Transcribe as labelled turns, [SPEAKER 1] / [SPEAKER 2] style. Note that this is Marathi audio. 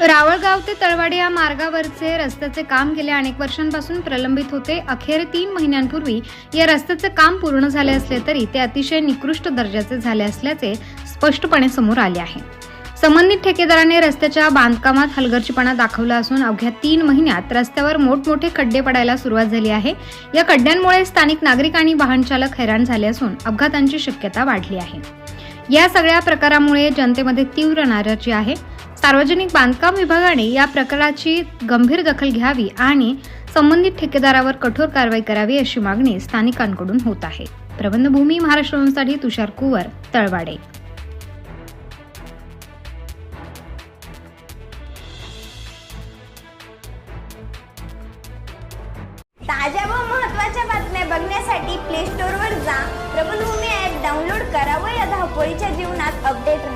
[SPEAKER 1] रावळगाव ते तळवाडी या मार्गावरचे रस्त्याचे काम गेल्या अनेक वर्षांपासून प्रलंबित होते. अखेर तीन महिन्यांपूर्वी या रस्त्याचे काम पूर्ण झाले असले तरी ते अतिशय निकृष्ट दर्जाचे झाले असल्याचे स्पष्टपणे समोर आले आहे. संबंधित ठेकेदाराने रस्त्याच्या बांधकामात हलगर्जीपणा दाखवला असून अवघ्या तीन महिन्यात रस्त्यावर मोठमोठे खड्डे पडायला सुरुवात झाली आहे. या खड्ड्यांमुळे स्थानिक नागरिक आणि वाहनचालक हैराण झाले असून अपघातांची शक्यता वाढली आहे. या सगळ्या प्रकारामुळे जनतेमध्ये तीव्र नाराजी आहे. सार्वजनिक बांधकाम विभागाने या प्रकाराची गंभीर दखल घ्यावी आणि संबंधित ठेकेदारावर कठोर कारवाई करावी अशी मागणी स्थानिकांकडून होत आहे. प्रबंधभूमी महाराष्ट्रासाठी तुषार कुवर तळवाडे.
[SPEAKER 2] ताज्या व महत्त्वाच्या बातम्या बघण्यासाठी प्ले स्टोअरवर जा. प्रबलभूमी ॲप डाउनलोड करा व या धावपळीच्या जीवनात अपडेट राहा.